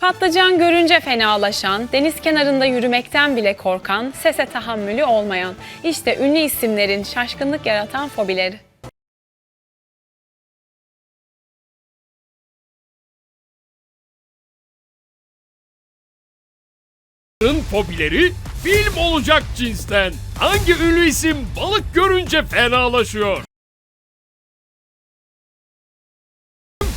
Patlıcan görünce fenalaşan, deniz kenarında yürümekten bile korkan, sese tahammülü olmayan, işte ünlü isimlerin şaşkınlık yaratan fobileri. Balıkların fobileri film olacak cinsten. Hangi ünlü isim balık görünce fenalaşıyor?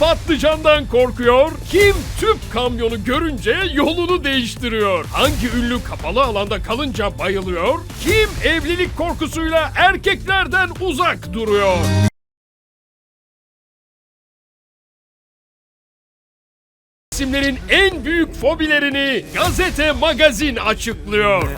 Patlıcandan korkuyor? Kim tüp kamyonu görünce yolunu değiştiriyor? Hangi ünlü kapalı alanda kalınca bayılıyor? Kim evlilik korkusuyla erkeklerden uzak duruyor? isimlerin en büyük fobilerini gazete magazin açıklıyor.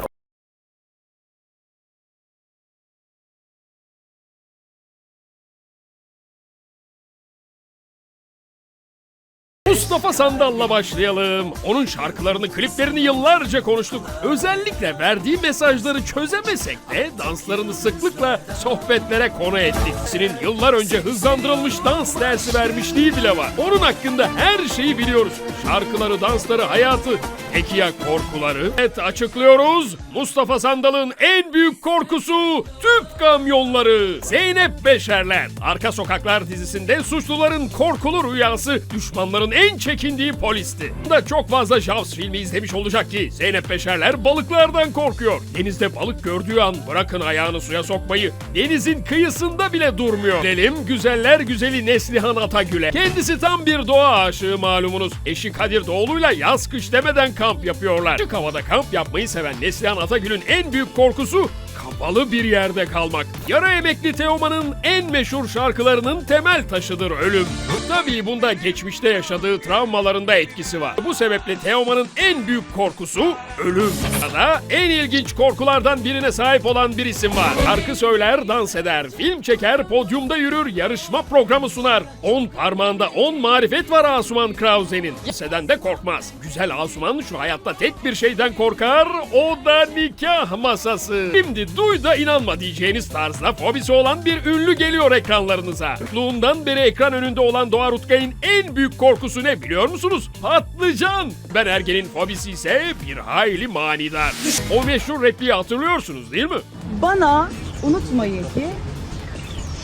Mustafa Sandal'la başlayalım. Onun şarkılarını, kliplerini yıllarca konuştuk. Özellikle verdiği mesajları çözemesek de danslarını sıklıkla sohbetlere konu ettik. Senin yıllar önce hızlandırılmış dans dersi vermişliği bile var. Onun hakkında her şeyi biliyoruz. Şarkıları, dansları, hayatı. Peki ya korkuları? Evet açıklıyoruz. Mustafa Sandal'ın en büyük korkusu tüp kamyonları. Zeynep Beşerler. Arka Sokaklar dizisinde suçluların korkulu rüyası düşmanların en çekindiği polisti. Da çok fazla Jaws filmi izlemiş olacak ki Zeynep Beşerler balıklardan korkuyor. Denizde balık gördüğü an bırakın ayağını suya sokmayı. Denizin kıyısında bile durmuyor. Gelelim güzeller güzeli Neslihan Atagül'e. Kendisi tam bir doğa aşığı malumunuz. Eşi Kadir Doğulu'yla yaz kış demeden kamp yapıyorlar. Açık havada kamp yapmayı seven Neslihan Atagül'ün en büyük korkusu kapalı bir yerde kalmak. Yara emekli Teoman'ın en meşhur şarkılarının temel taşıdır ölüm. Tabii bunda geçmişte yaşadığı travmalarında etkisi var. Bu sebeple Teoman'ın en büyük korkusu ölüm. Sırada en ilginç korkulardan birine sahip olan bir isim var. Şarkı söyler, dans eder, film çeker, podyumda yürür, yarışma programı sunar. On parmağında on marifet var Asuman Krause'nin. Liseden de korkmaz. Güzel Asuman şu hayatta tek bir şeyden korkar, o da nikah masası. Şimdi duy da inanma diyeceğiniz tarzda fobisi olan bir ünlü geliyor ekranlarınıza. Çocukluğundan beri ekran önünde olan Doğa Rutkay'ın en büyük korkusu ne biliyor musunuz? Patlıcan. Ben Ergen'in fobisi ise bir hayli manidar. O meşhur repliği hatırlıyorsunuz değil mi? Bana unutmayın ki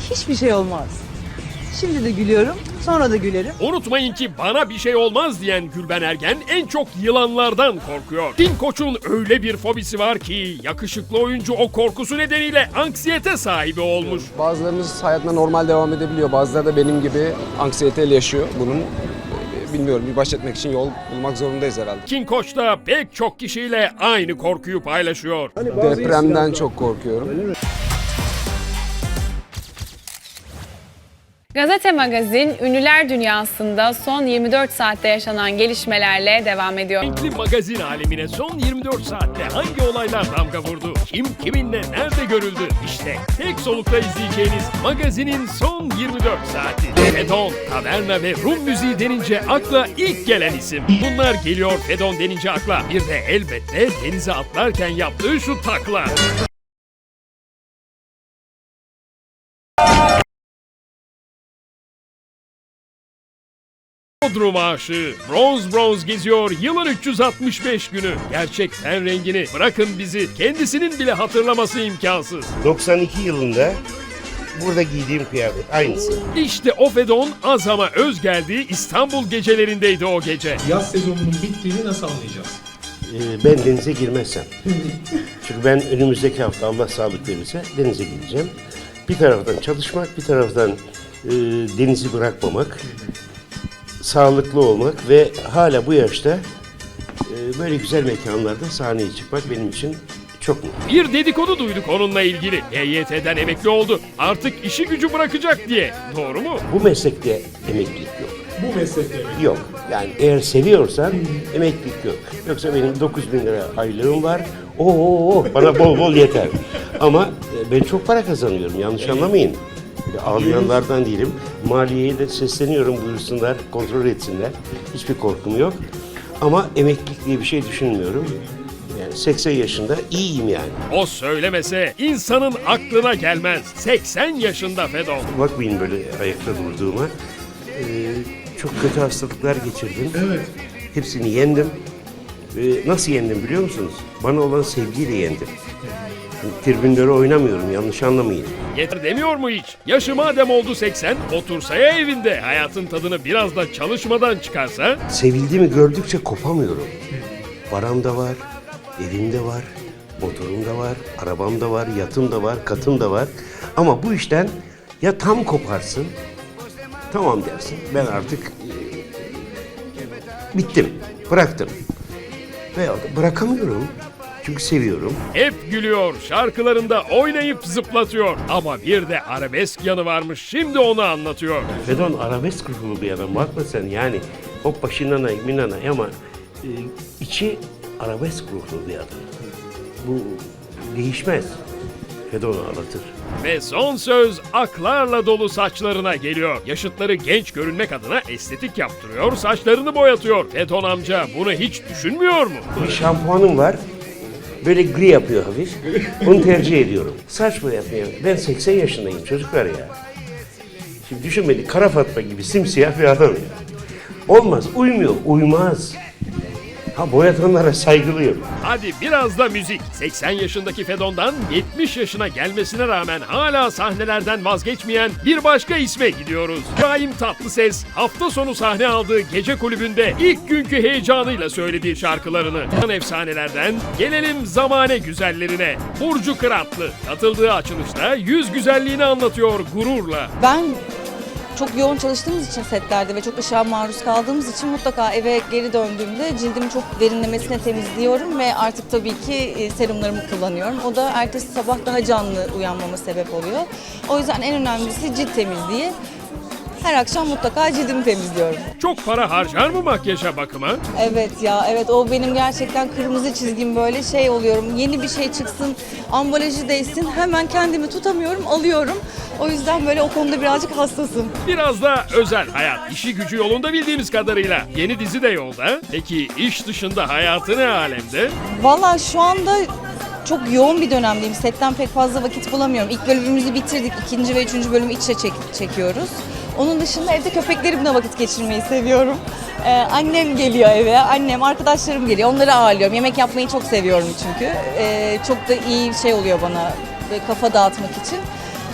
hiçbir şey olmaz. Şimdi de gülüyorum, sonra da gülerim. Unutmayın ki bana bir şey olmaz diyen Gülben Ergen en çok yılanlardan korkuyor. Din Koç'un öyle bir fobisi var ki yakışıklı oyuncu o korkusu nedeniyle anksiyete sahibi olmuş. Bazılarımız hayatına normal devam edebiliyor. Bazıları da benim gibi anksiyeteyle yaşıyor. Bunun bilmiyorum bir baş etmek için yol bulmak zorundayız herhalde. King Koç da pek çok kişiyle aynı korkuyu paylaşıyor. Depremden çok korkuyorum. Gazete Magazin, ünlüler dünyasında son 24 saatte yaşanan gelişmelerle devam ediyor. Renkli magazin alemine son 24 saatte hangi olaylar damga vurdu? Kim kiminle nerede görüldü? İşte tek solukta izleyeceğiniz magazinin son 24 saati. Fedon, taverna ve Rum müziği denince akla ilk gelen isim. Bunlar geliyor Fedon denince akla. Bir de elbette denize atlarken yaptığı şu takla. Bodrum aşığı bronz bronz geziyor yılın 365 günü. Gerçek ten rengini bırakın bizi kendisinin bile hatırlaması imkansız. 92 yılında burada giydiğim kıyafet aynısı. İşte o Fedon az ama öz geldiği İstanbul gecelerindeydi o gece. yaz sezonunun bittiğini nasıl anlayacağız? Ee, ben denize girmezsem. Çünkü ben önümüzdeki hafta Allah sağlık verirse denize gireceğim. Bir taraftan çalışmak, bir taraftan e, denizi bırakmamak, sağlıklı olmak ve hala bu yaşta e, böyle güzel mekanlarda sahneye çıkmak benim için çok mutlu. Bir dedikodu duyduk onunla ilgili. EYT'den emekli oldu. Artık işi gücü bırakacak diye. Doğru mu? Bu meslekte emeklilik yok. Bu meslekte mi? Yok. Yani eğer seviyorsan emeklilik yok. Yoksa benim 9 bin lira aylığım var. Oo, bana bol bol yeter. Ama e, ben çok para kazanıyorum. Yanlış anlamayın. Ağlayanlardan değilim. Maliyeye de sesleniyorum buyursunlar, kontrol etsinler. Hiçbir korkum yok. Ama emeklilik diye bir şey düşünmüyorum. Yani 80 yaşında iyiyim yani. O söylemese insanın aklına gelmez. 80 yaşında Fedon. Bakmayın böyle ayakta durduğuma. Ee, çok kötü hastalıklar geçirdim. Evet. Hepsini yendim. Ee, nasıl yendim biliyor musunuz? Bana olan sevgiyle yendim. Tribünlere oynamıyorum yanlış anlamayın. Yeter demiyor mu hiç? Yaşı madem oldu 80, otursa evinde. Hayatın tadını biraz da çalışmadan çıkarsa. Sevildiğimi gördükçe kopamıyorum. Param da var, evim de var, motorum da var, arabam da var, yatım da var, katım da var. Ama bu işten ya tam koparsın, tamam dersin. Ben artık e, bittim, bıraktım. Veya bırakamıyorum. Çünkü seviyorum. Hep gülüyor, şarkılarında oynayıp zıplatıyor. Ama bir de arabesk yanı varmış, şimdi onu anlatıyor. Fedon arabesk ruhlu bir adam. Bakma sen yani hoppa şinana minana ama e, içi arabesk ruhlu bir adam. Bu değişmez. Fedon ağlatır. Ve son söz aklarla dolu saçlarına geliyor. Yaşıtları genç görünmek adına estetik yaptırıyor, saçlarını boyatıyor. Fedon amca bunu hiç düşünmüyor mu? Bir şampuanım var. Böyle gri yapıyor hafif. Onu tercih ediyorum. Saç boyatmaya. Ben 80 yaşındayım çocuklar ya. Şimdi düşün beni kara fatma gibi simsiyah bir adam ya. Olmaz, uymuyor, uymaz. Ha boyatanlara saygılıyım. Hadi biraz da müzik. 80 yaşındaki Fedon'dan 70 yaşına gelmesine rağmen hala sahnelerden vazgeçmeyen bir başka isme gidiyoruz. İbrahim Tatlıses hafta sonu sahne aldığı gece kulübünde ilk günkü heyecanıyla söylediği şarkılarını. Yan efsanelerden gelelim zamane güzellerine. Burcu Kıratlı katıldığı açılışta yüz güzelliğini anlatıyor gururla. Ben çok yoğun çalıştığımız için setlerde ve çok ışığa maruz kaldığımız için mutlaka eve geri döndüğümde cildimi çok derinlemesine temizliyorum ve artık tabii ki e, serumlarımı kullanıyorum. O da ertesi sabah daha canlı uyanmama sebep oluyor. O yüzden en önemlisi cilt temizliği. Her akşam mutlaka cildimi temizliyorum. Çok para harcar mı makyaja bakıma? Evet ya evet o benim gerçekten kırmızı çizgim böyle şey oluyorum. Yeni bir şey çıksın, ambalajı değsin hemen kendimi tutamıyorum, alıyorum. O yüzden böyle o konuda birazcık hassasım. Biraz da özel hayat. işi gücü yolunda bildiğimiz kadarıyla. Yeni dizi de yolda. Peki iş dışında hayatı ne alemde? Valla şu anda çok yoğun bir dönemdeyim. Setten pek fazla vakit bulamıyorum. İlk bölümümüzü bitirdik. ikinci ve üçüncü bölümü iç içe çek- çekiyoruz. Onun dışında evde köpeklerimle vakit geçirmeyi seviyorum. Ee, annem geliyor eve, annem, arkadaşlarım geliyor. Onları ağırlıyorum. Yemek yapmayı çok seviyorum çünkü. Ee, çok da iyi şey oluyor bana böyle kafa dağıtmak için.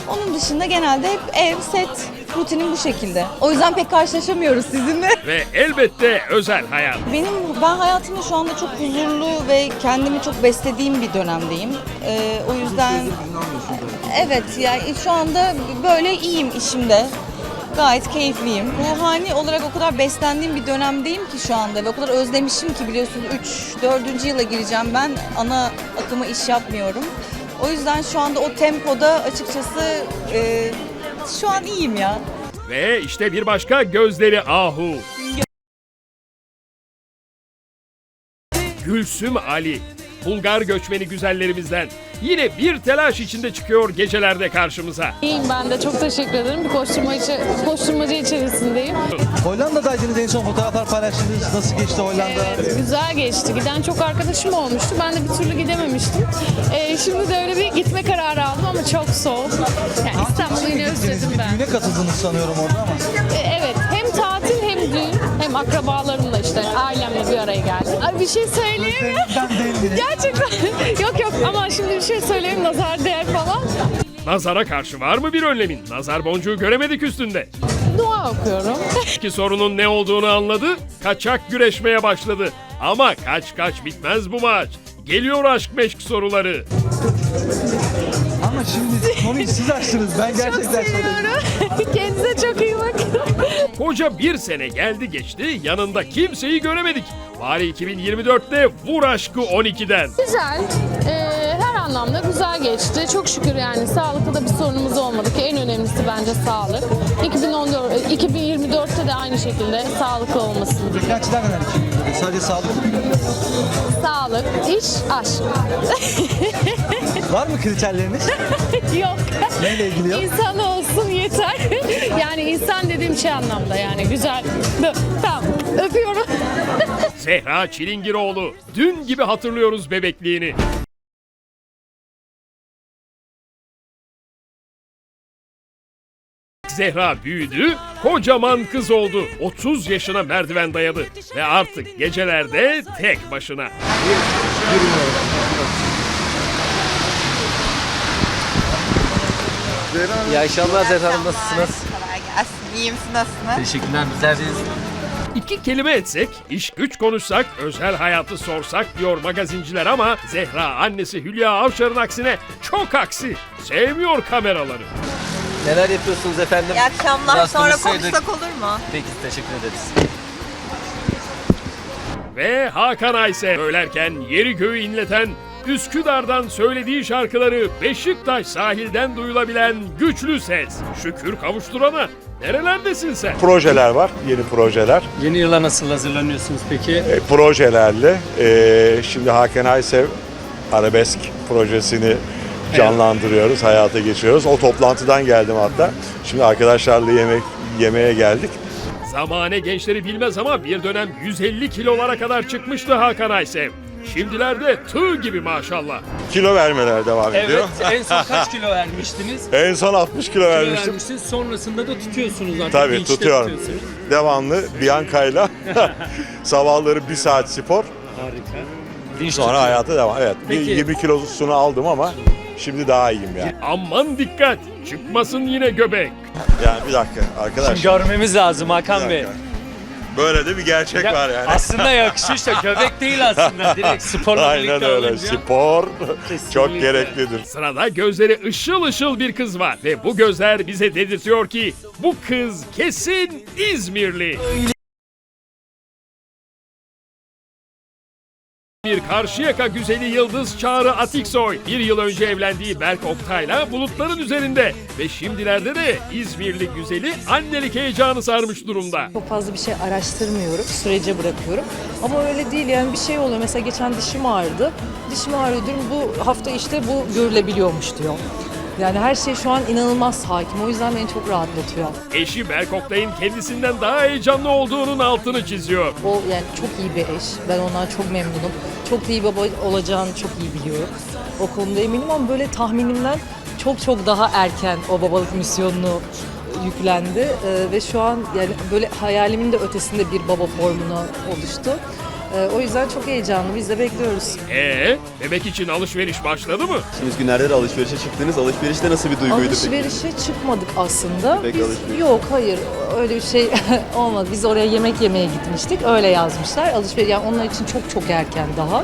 Onun dışında genelde hep ev, set, rutinim bu şekilde. O yüzden pek karşılaşamıyoruz sizinle. Ve elbette özel hayat. Benim ben hayatımda şu anda çok huzurlu ve kendimi çok beslediğim bir dönemdeyim. Ee, o yüzden evet yani şu anda böyle iyiyim işimde. Gayet keyifliyim. Ruhani olarak o kadar beslendiğim bir dönemdeyim ki şu anda ve o kadar özlemişim ki biliyorsunuz 3 4. yıla gireceğim ben. Ana akıma iş yapmıyorum. O yüzden şu anda o tempoda açıkçası e, şu an iyiyim ya. Ve işte bir başka gözleri ahu. Gülsüm Ali. Bulgar göçmeni güzellerimizden. Yine bir telaş içinde çıkıyor gecelerde karşımıza. İyiyim ben de çok teşekkür ederim. Bir koşturmacı, koşturmacı içerisindeyim. Hollanda'daydınız en son fotoğraflar paylaştınız. Nasıl geçti Hollanda? Güzel geçti. Giden çok arkadaşım olmuştu. Ben de bir türlü gidememiştim. Ee, şimdi de öyle bir gitme kararı aldım ama çok soğuk. Yani İstanbul'u yine özledim ben. Düğüne katıldınız sanıyorum orada ama. Ee, evet hem akrabalarımla işte ailemle bir araya geldim. Ay bir şey söyleyeyim mi? Gerçekten. yok yok ama şimdi bir şey söyleyeyim nazar değer falan. Nazara karşı var mı bir önlemin? Nazar boncuğu göremedik üstünde. Dua okuyorum. İki sorunun ne olduğunu anladı, kaçak güreşmeye başladı. Ama kaç kaç bitmez bu maç. Geliyor aşk meşk soruları. Ama şimdi konuyu siz açtınız. Ben gerçekten söyledim. Kendinize çok iyi bakın. Koca bir sene geldi geçti, yanında kimseyi göremedik. Bari 2024'te vur aşkı 12'den. Güzel. Ee, her anlamda güzel geçti. Çok şükür yani sağlıkta da bir sorunumuz olmadı ki en önemlisi bence sağlık. 2014, e, 2024'te de aynı şekilde sağlıklı olmasını. Beklentiler neler? Sadece sağlık. Sağlık, iş, aşk. Var mı kriterleriniz? yok. Neyle ilgili yok? İnsan olsun yeter. Yani insan dediğim şey anlamda yani güzel. Tamam. Öpüyorum. Zehra Çilingiroğlu. Dün gibi hatırlıyoruz bebekliğini. Zehra büyüdü, kocaman kız oldu. 30 yaşına merdiven dayadı ve artık gecelerde tek başına. İyi akşamlar Zehra Hanım nasılsınız? Kolay gelsin. İyiyim siz nasılsınız? Teşekkürler bizler deyiz. İki kelime etsek, iş güç konuşsak, özel hayatı sorsak diyor magazinciler ama Zehra annesi Hülya Avşar'ın aksine çok aksi. Sevmiyor kameraları. Neler yapıyorsunuz efendim? İyi akşamlar. Biraz Sonra konuşsaydık. konuşsak olur mu? Peki teşekkür ederiz. Ve Hakan Ayse söylerken yeri göğü inleten, Üsküdar'dan söylediği şarkıları Beşiktaş sahilden duyulabilen güçlü ses. Şükür kavuşturana. Nerelerdesin sen? projeler var, yeni projeler. Yeni yıla nasıl hazırlanıyorsunuz peki? E, projelerle e, şimdi Hakan Aysev Arabesk projesini canlandırıyoruz, hayata geçiriyoruz. O toplantıdan geldim hatta. Şimdi arkadaşlarla yemek yemeğe geldik. Zamane gençleri bilmez ama bir dönem 150 kilolara kadar çıkmıştı Hakan Aysev. Şimdilerde tığ gibi maşallah. Kilo vermeler devam ediyor. en son kaç kilo vermiştiniz? En son 60 kilo vermiştim. vermiştiniz. Sonrasında da tutuyorsunuz artık. Tabii Beach'te tutuyorum. tutuyorsunuz. Devamlı Bianca'yla sabahları bir saat spor, Harika. Dinç sonra tutuyor. hayata devam. Evet, bir Peki. 20 kilosunu aldım ama şimdi daha iyiyim yani. Aman dikkat! Çıkmasın yine göbek. Yani bir dakika arkadaşlar. Şimdi görmemiz lazım Bir Hakan Bey. dakika. Böyle de bir gerçek Ya, var yani. Aslında yakışıyor işte göbek değil aslında direkt sporla Aynen birlikte öyle. olunca. Spor çok Kesinlikle. gereklidir. Sırada gözleri ışıl ışıl bir kız var ve bu gözler bize dedirtiyor ki bu kız kesin İzmirli. Bir Karşıyaka güzeli Yıldız Çağrı Atiksoy bir yıl önce evlendiği Berk Oktay'la bulutların üzerinde ve şimdilerde de İzmirli güzeli annelik heyecanı sarmış durumda. Çok fazla bir şey araştırmıyorum, sürece bırakıyorum. Ama öyle değil yani bir şey oluyor. Mesela geçen dişim ağrıdı. Dişim ağrıyor diyorum bu hafta işte bu görülebiliyormuş diyor. Yani her şey şu an inanılmaz hakim. O yüzden beni çok rahatlatıyor. Eşi Berk Oktay'ın kendisinden daha heyecanlı olduğunun altını çiziyor. O yani çok iyi bir eş. Ben ondan çok memnunum. Çok iyi baba olacağını çok iyi biliyorum. O konuda eminim ama böyle tahminimden çok çok daha erken o babalık misyonunu yüklendi. Ee, ve şu an yani böyle hayalimin de ötesinde bir baba formuna oluştu. Ee, o yüzden çok heyecanlı. Biz de bekliyoruz. Ee, bebek için alışveriş başladı mı? Günlerde de alışverişe çıktınız. Alışverişte nasıl bir duyguydu peki? Alışverişe çıkmadık aslında. Pek Biz, yok hayır öyle bir şey olmadı. Biz oraya yemek yemeye gitmiştik. Öyle yazmışlar. Alışveriş yani onlar için çok çok erken daha.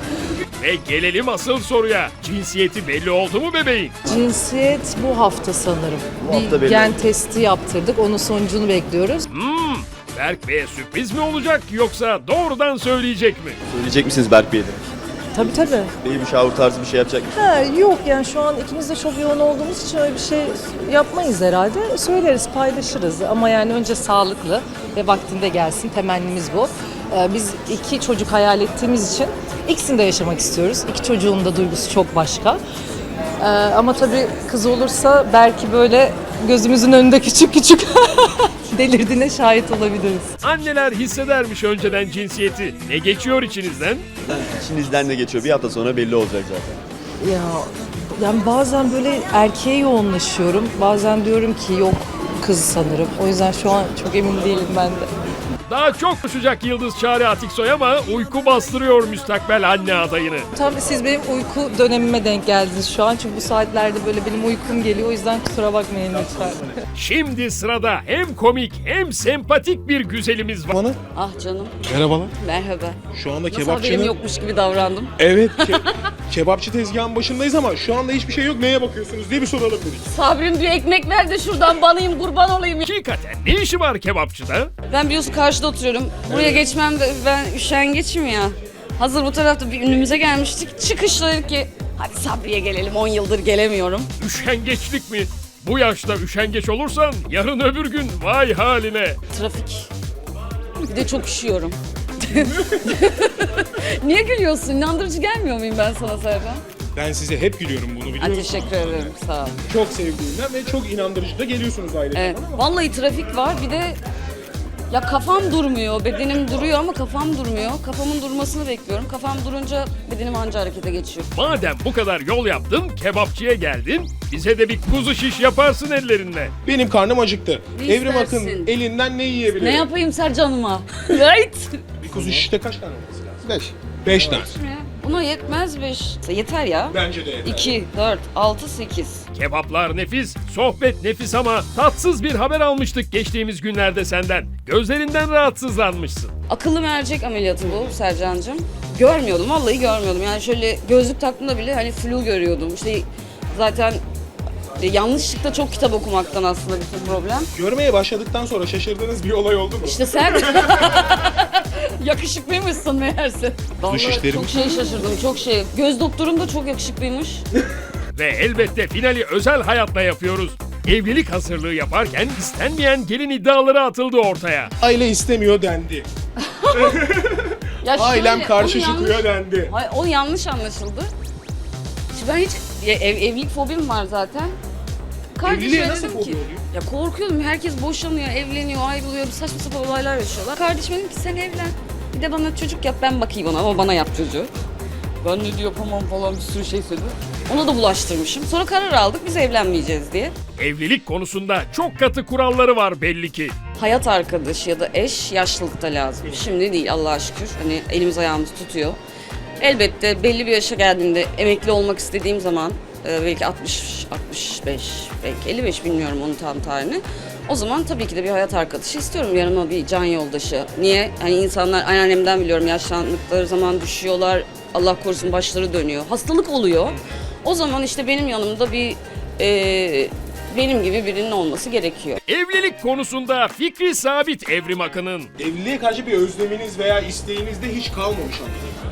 Ve gelelim asıl soruya. Cinsiyeti belli oldu mu bebeğin? Cinsiyet bu hafta sanırım. Bu hafta bir belli gen testi yaptırdık. Onun sonucunu bekliyoruz. Hmm, Berk Bey'e sürpriz mi olacak yoksa doğrudan söyleyecek mi? Söyleyecek misiniz Berk Bey'e de? Tabii tabii. Baby shower tarzı bir şey yapacak mısınız? Ha, yok yani şu an ikimiz de çok yoğun olduğumuz için öyle bir şey yapmayız herhalde. Söyleriz, paylaşırız ama yani önce sağlıklı ve vaktinde gelsin. Temennimiz bu. Ee, biz iki çocuk hayal ettiğimiz için ikisini de yaşamak istiyoruz. İki çocuğun da duygusu çok başka. Ee, ama tabii kız olursa belki böyle gözümüzün önünde küçük küçük delirdiğine şahit olabiliriz. Anneler hissedermiş önceden cinsiyeti. Ne geçiyor içinizden? İçinizden ne geçiyor? Bir hafta sonra belli olacak zaten. Ya yani bazen böyle erkeğe yoğunlaşıyorum. Bazen diyorum ki yok kız sanırım. O yüzden şu an çok emin değilim ben de. Daha çok koşacak Yıldız Çağrı Atiksoy ama uyku bastırıyor müstakbel anne adayını. Tam siz benim uyku dönemime denk geldiniz şu an. Çünkü bu saatlerde böyle benim uykum geliyor. O yüzden kusura bakmayın lütfen. Şimdi sırada hem komik hem sempatik bir güzelimiz var. Ah canım. Merhabalar. Merhaba. Şu anda Nasıl haberim yokmuş gibi davrandım. Evet. kebapçı tezgahın başındayız ama şu anda hiçbir şey yok. Neye bakıyorsunuz diye bir soralım dedik. Sabrim diyor ekmek ver de şuradan banayım kurban olayım. Hakikaten ne işi var kebapçıda? Ben biliyorsun karşıda oturuyorum. Buraya geçmem de ben üşengeçim ya. Hazır bu tarafta bir ünlümüze gelmiştik. Çıkışta dedik ki hadi Sabri'ye gelelim 10 yıldır gelemiyorum. Üşengeçlik mi? Bu yaşta üşengeç olursan yarın öbür gün vay haline. Trafik. Bir de çok üşüyorum. Niye gülüyorsun? İnandırıcı gelmiyor muyum ben sana Serkan? Ben size hep gülüyorum bunu Ha, biliyorum. teşekkür ederim sağ ol. Çok sevdiğimden ve çok inandırıcı da geliyorsunuz ailece. Evet. Vallahi trafik var bir de Ya kafam durmuyor, bedenim duruyor ama kafam durmuyor. Kafamın durmasını bekliyorum. Kafam durunca bedenim anca harekete geçiyor. Madem bu kadar yol yaptın, kebapçıya geldin, bize de bir kuzu şiş yaparsın ellerinle. Benim karnım acıktı. Ne Evrim Akın elinden ne yiyebilirim? Ne yapayım Sercan'ıma? right? Bir kuzu şişte kaç tane olması lazım? Beş. Beş tane. Buna yetmez 5. Yeter ya. Bence de yeter. 2, 4, 6, 8. Kebaplar nefis, sohbet nefis ama tatsız bir haber almıştık geçtiğimiz günlerde senden. Gözlerinden rahatsızlanmışsın. Akıllı mercek ameliyatı bu Sercan'cığım. Görmüyordum, vallahi görmüyordum. Yani şöyle gözlük taktığımda bile hani flu görüyordum. İşte zaten e, yanlışlıkla çok kitap okumaktan aslında bütün problem. Görmeye başladıktan sonra şaşırdığınız bir olay oldu mu? İşte sen yakışıklıymışsın meğerse. Vallahi şişlerim. çok şey şaşırdım, çok şey. Göz doktorum da çok yakışıklıymış. Ve elbette finali özel hayatla yapıyoruz. Evlilik hazırlığı yaparken istenmeyen gelin iddiaları atıldı ortaya. Aile istemiyor dendi. Ya Ailem şöyle, karşı onu çıkıyor yanlış- dendi. Hayır, o yanlış anlaşıldı. Şimdi ben hiç ya ev, evlilik fobim var zaten. Kardeşime Evliliğe nasıl dedim ki, oluyor? Ya korkuyorum. Herkes boşanıyor, evleniyor, ayrılıyor. Bir saçma sapan olaylar yaşıyorlar. Kardeşime dedim ki sen evlen. Bir de bana çocuk yap ben bakayım ona ama bana yap çocuğu. Ben ne diyor yapamam falan bir sürü şey söyledi. Ona da bulaştırmışım. Sonra karar aldık biz evlenmeyeceğiz diye. Evlilik konusunda çok katı kuralları var belli ki. hayat arkadaşı ya da eş yaşlılıkta lazım. Şimdi değil Allah'a şükür. Hani elimiz ayağımız tutuyor. Elbette belli bir yaşa geldiğimde emekli olmak istediğim zaman e, belki 60, 65, belki 55 bilmiyorum onun tam tarihini. O zaman tabii ki de bir hayat arkadaşı istiyorum. Yanıma bir can yoldaşı. Niye? Hani insanlar anneannemden biliyorum yaşlandıkları zaman düşüyorlar. Allah korusun başları dönüyor. Hastalık oluyor. O zaman işte benim yanımda bir e, benim gibi birinin olması gerekiyor. Evlilik konusunda fikri sabit Evrim Akın'ın. Evliliğe karşı bir özleminiz veya isteğiniz de hiç kalmamış anladığım.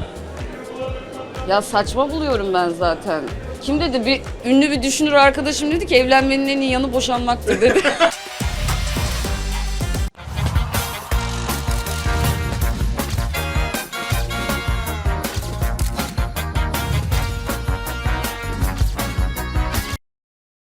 Ya saçma buluyorum ben zaten. Kim dedi? Bir ünlü bir düşünür arkadaşım dedi ki evlenmenin en iyi yanı boşanmaktır dedi.